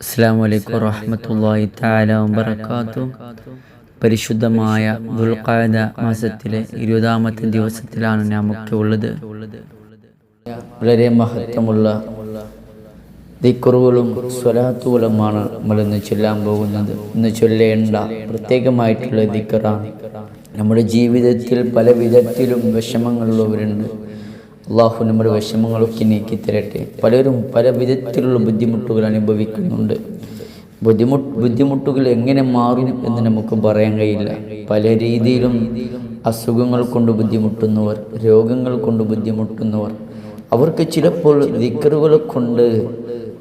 അസ്സാം വലൈക്കും വറഹമത്തല്ലാഹി താല വബർക്കാത്തു പരിശുദ്ധമായ ദുൽഖാദ മാസത്തിലെ ഇരുപതാമത്തെ ദിവസത്തിലാണ് മുഖ്യ ഉള്ളത്. വളരെ മഹത്വമുള്ള ദിക്കുറുകളും സ്വലാത്തുകളുമാണ് നമ്മളിന്ന് ചൊല്ലാൻ പോകുന്നത്. ഇന്ന് ചൊല്ലേണ്ട പ്രത്യേകമായിട്ടുള്ള ദിക്കറാണ് നമ്മുടെ ജീവിതത്തിൽ പല വിധത്തിലും വിഷമങ്ങളുള്ളവരുണ്ട് അള്ളാഹു നമ്മുടെ വിഷമങ്ങളൊക്കെ നീക്കി തരട്ടെ. പലരും പല വിധത്തിലുള്ള ബുദ്ധിമുട്ടുകൾ അനുഭവിക്കുന്നുണ്ട്. ബുദ്ധിമുട്ട് ബുദ്ധിമുട്ടുകൾ എങ്ങനെ മാറും എന്ന് നമുക്ക് പറയാൻ കഴിയില്ല. പല രീതിയിലും അസുഖങ്ങൾ കൊണ്ട് ബുദ്ധിമുട്ടുന്നവർ രോഗങ്ങൾ കൊണ്ട് ബുദ്ധിമുട്ടുന്നവർ അവർക്ക് ചിലപ്പോൾ ദിക്കറുകളെ കൊണ്ട്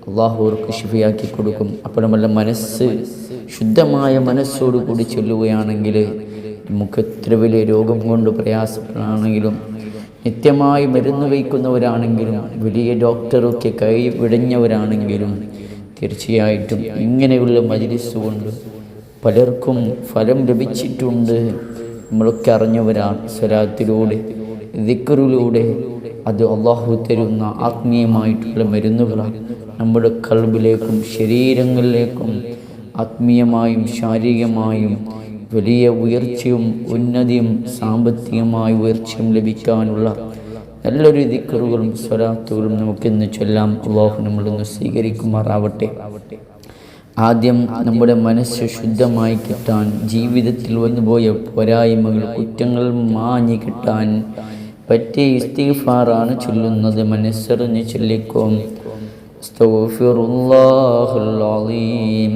അള്ളാഹു അവർക്ക് ശുഭയാക്കി കൊടുക്കും. അപ്പോൾ നമ്മളെ മനസ്സ് ശുദ്ധമായ മനസ്സോടു കൂടി ചൊല്ലുകയാണെങ്കിൽ നമുക്ക് എത്ര വലിയ രോഗം കൊണ്ട് പ്രയാസപ്പെടാണെങ്കിലും നിത്യമായി മരുന്ന് വയ്ക്കുന്നവരാണെങ്കിലും വലിയ ഡോക്ടറൊക്കെ കൈ വിടഞ്ഞവരാണെങ്കിലും തീർച്ചയായിട്ടും ഇങ്ങനെയുള്ള മജിലിസ് കൊണ്ട് പലർക്കും ഫലം ലഭിച്ചിട്ടുണ്ട്. നമ്മളൊക്കെ അറിഞ്ഞവരാണ് സ്വലാത്തിലൂടെ ദിക്കറിലൂടെ അത് അള്ളാഹു തരുന്ന ആത്മീയമായിട്ടുള്ള മരുന്നുകളാണ് നമ്മുടെ കൽബിലേക്കും ശരീരങ്ങളിലേക്കും ആത്മീയമായും ശാരീരികമായും വലിയ ഉയർച്ചയും ഉന്നതിയും സാമ്പത്തികമായ ഉയർച്ചയും ലഭിക്കാനുള്ള നല്ലൊരു ദിക്കറുകളും സ്വലാത്തുകളും നമുക്കിന്ന് ചൊല്ലാം അള്ളാഹു നമ്മളൊന്ന് സ്വീകരിക്കുമാറാവട്ടെ. ആദ്യം നമ്മുടെ മനസ്സ് ശുദ്ധമായി കിട്ടാൻ ജീവിതത്തിൽ വന്നുപോയ പോരായ്മകൾ കുറ്റങ്ങൾ മാഞ്ഞു കിട്ടാൻ പറ്റിയ ഇസ്തിഫാറാണ് ചൊല്ലുന്നത്. മനസ്സറിഞ്ഞ് ചൊല്ലിക്കോം. അലീം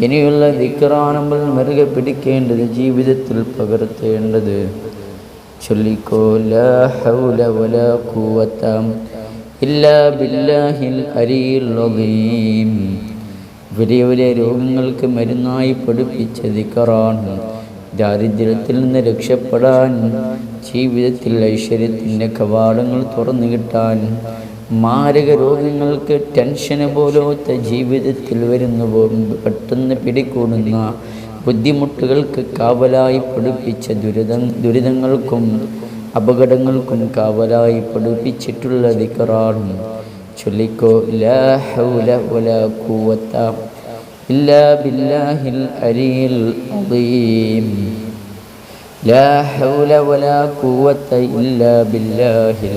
ഇനിയുള്ള ദിക്റാണ് മെറുക പിടിക്കേണ്ടത് ജീവിതത്തിൽ പകർത്തേണ്ടത്. ചൊല്ലിക്കോ ലാ ഹൗല വലാ ഖുവത ഇല്ലാ ബില്ലാഹിൽ രോഗങ്ങൾക്ക് മരുന്നായി പഠിപ്പിച്ച ദിക്കറാണ് ദാരിദ്ര്യത്തിൽ നിന്ന് രക്ഷപ്പെടാൻ ജീവിതത്തിൽ ഐശ്വര്യത്തിന്റെ കവാടങ്ങൾ തുറന്നു കിട്ടാൻ മാരക രോഗങ്ങൾക്ക് ടെൻഷന് പോലത്തെ ജീവിതത്തിൽ വരുന്നു പെട്ടെന്ന് പിടികൂടുന്ന ബുദ്ധിമുട്ടുകൾക്ക് കാവലായി പഠിപ്പിച്ച ദുരിതം ദുരിതങ്ങൾക്കും അപകടങ്ങൾക്കും കാവലായി പഠിപ്പിച്ചിട്ടുള്ള ദിക്കറാറും ചൊല്ലിക്കോ ഇല്ലാ ബില്ലാഹിൽ അരിയിൽ അലീം لا ഇല്ലാ ബില്ലാഹിൽ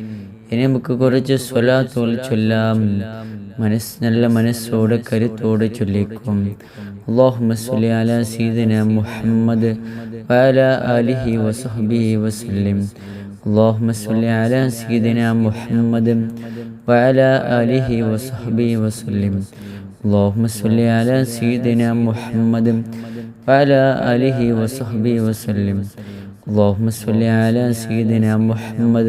ഇനി നമുക്ക് കുറച്ച് സ്വലാത്തുകൾ ചൊല്ലാം മനസ്സ് നല്ല മനസ്സോടെ കരുത്തോടെ ചൊല്ലിക്കും അള്ളാഹുമ്മ സ്വല്ലി അലാ സീദന മുഹമ്മദ് വഅലാ ആലിഹി വസഹ്ബിഹി വസല്ലം اللهم صل على سيدنا محمد وعلى آله وصحبه وسلم اللهم صل على سيدنا محمد وعلى آله وصحبه وسلم اللهم صل على سيدنا محمد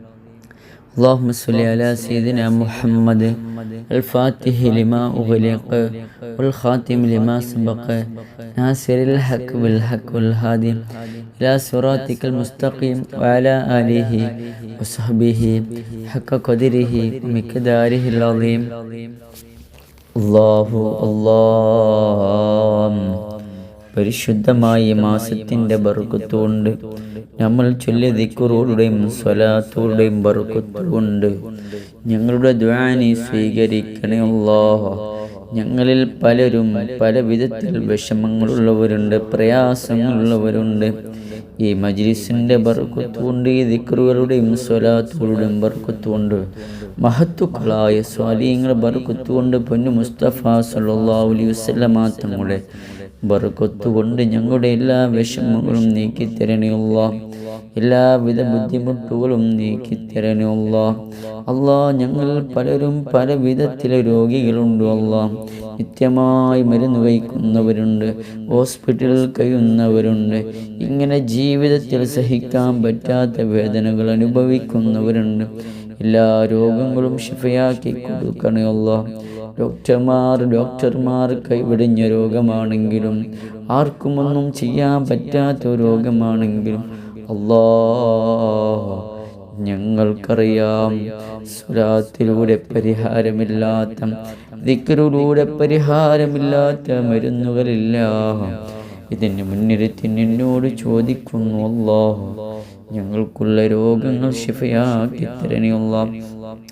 اللهم صل على سيدنا محمد الفاتح لما أغلق والخاتم لما سبق ناصر الحق بالحق والهادي إلى صراطك المستقيم وعلى آله وصحبه حق قدره ومقداره العظيم الله الله പരിശുദ്ധമായ മാസത്തിൻ്റെ ബറുക്കത്തുകൊണ്ട് നമ്മൾ ചൊല്ലിയ ദിക്കുറുകളുടെയും സ്വലാത്തുകളുടെയും ബറുക്കത്തുകൊണ്ട് ഞങ്ങളുടെ ദ്വാനി സ്വീകരിക്കണേ അല്ലാഹ്. ഞങ്ങളിൽ പലരും പല വിധത്തിൽ വിഷമങ്ങളുള്ളവരുണ്ട് പ്രയാസങ്ങളുള്ളവരുണ്ട്. ഈ മജ്ലിസിന്റെ ബർക്കത്തുകൊണ്ട് ഈ ദിക്റുകളുടെയും സ്വലാത്തുകളുടെയും ബർക്കത്തുകൊണ്ട് മഹത്തുക്കളായ സ്വാലീങ്ങൾ ബർക്കത്തുകൊണ്ട് പൊന്നു മുസ്തഫ സല്ലാ അലൈഹി വസല്ലമ തങ്ങളുടെ. ബർക്കത്തുകൊണ്ട് ഞങ്ങളുടെ എല്ലാ വിഷമങ്ങളും നീക്കി തരണയുള്ള എല്ലാവിധ ബുദ്ധിമുട്ടുകളും നീക്കി തരണയുള്ള അല്ലാ ഞങ്ങൾ പലരും പല വിധത്തിലെ രോഗികളുണ്ട് അല്ല നിത്യമായി മരുന്ന് വഹിക്കുന്നവരുണ്ട് ഹോസ്പിറ്റലിൽ കഴിയുന്നവരുണ്ട് ഇങ്ങനെ ജീവിതത്തിൽ സഹിക്കാൻ പറ്റാത്ത വേദനകൾ അനുഭവിക്കുന്നവരുണ്ട്. എല്ലാ രോഗങ്ങളും ഷിഫയാക്കി കൊടുക്കണേ അല്ലാ ഡോക്ടർമാർ ഡോക്ടർമാർ കൈവിടിഞ്ഞ രോഗമാണെങ്കിലും ആർക്കുമൊന്നും ചെയ്യാൻ പറ്റാത്ത രോഗമാണെങ്കിലും അല്ലാ ഞങ്ങൾക്കറിയാം. സ്വലാത്തിലൂടെ പരിഹാരമില്ലാത്ത ദിക്കറിലൂടെ പരിഹാരമില്ലാത്ത മരുന്നുകളില്ല. ഇതിന് മുൻനിർത്തി നിന്നോട് ചോദിക്കുന്നു അല്ലാഹു ഞങ്ങൾക്കുള്ള രോഗങ്ങൾ ശിഫയാക്കി തരണേ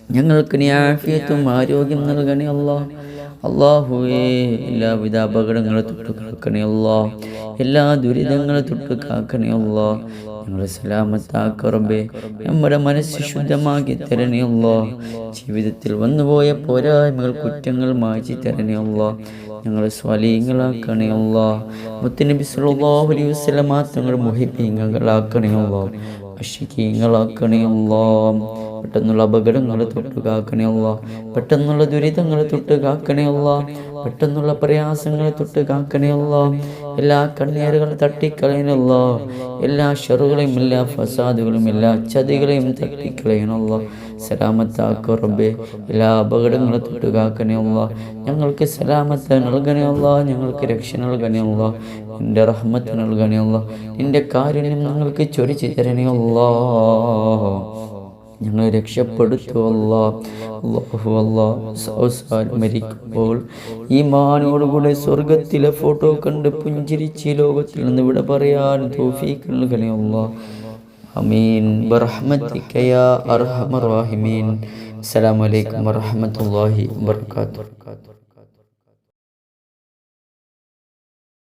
ഞങ്ങൾക്ക് ന്യാഫിയത്തും ആരോഗ്യം നൽകണേ അല്ലാ. അള്ളാഹുവേ എല്ലാവിധ അപകടങ്ങളെ തൊട്ട് കാക്കണേ എല്ലാ ദുരിതങ്ങളെ തൊട്ട് കാക്കണേ ഞങ്ങളെ സലാമത്താക്കറബേ നമ്മുടെ മനസ്സ് ശുദ്ധമാക്കി തരണേ ജീവിതത്തിൽ വന്നുപോയ പോരായ്മകൾ കുറ്റങ്ങൾ മാറ്റി തരണേ ഞങ്ങളെ സ്വാലീങ്ങളാക്കണേ അല്ലാ. മുത്തനബി സല്ലല്ലാഹു അലൈഹി വസല്ലമ തങ്ങൾ മുഹിബീങ്ങളാക്കണേ അഷിക്കീങ്ങളാക്കണേ പെട്ടെന്നുള്ള അപകടങ്ങളെ തൊട്ട് കാക്കണേ പെട്ടെന്നുള്ള ദുരിതങ്ങളെ തൊട്ട് കാക്കണേ പെട്ടെന്നുള്ള പ്രയാസങ്ങളെ തൊട്ട് കാക്കണേ എല്ലാ കണ്ണീരുകളും തട്ടിക്കളയണുള്ള എല്ലാ ഷെറുകളെയും എല്ലാ ഫസാദുകളും എല്ലാ ചതികളെയും തട്ടിക്കളയണുള്ള സലാമത്താക്കോ റബ്ബേ. എല്ലാ അപകടങ്ങളെ തൊട്ട് കാക്കണേ ഞങ്ങൾക്ക് സലാമത്ത് നൽകണേ ഞങ്ങൾക്ക് രക്ഷ നൽകണേ നിന്റെ റഹ്മത്ത് നൽകണേ നിന്റെ കാരുണ്യം ഞങ്ങൾക്ക് ചൊരിച്ചു തരണേ അല്ലാ ഞങ്ങളെ രക്ഷപ്പെടുത്തുവല്ല മരിക്കുമ്പോൾ ഈ മാനോടുകൂടെ സ്വർഗത്തിലെ ഫോട്ടോ കണ്ട് പുഞ്ചിരിച്ച് ലോകത്തിൽ നിന്ന് ഇവിടെ പറയാൻ തോഫീക്ക് നൽകണേ അള്ളാഹ് അമീൻ. ബറഹ്മത്തിക യാ അർഹമർ റാഹിമീൻ. അസ്സലാമു അലൈക്കും വറഹ്മത്തുള്ളാഹി വബറകാതുഹു.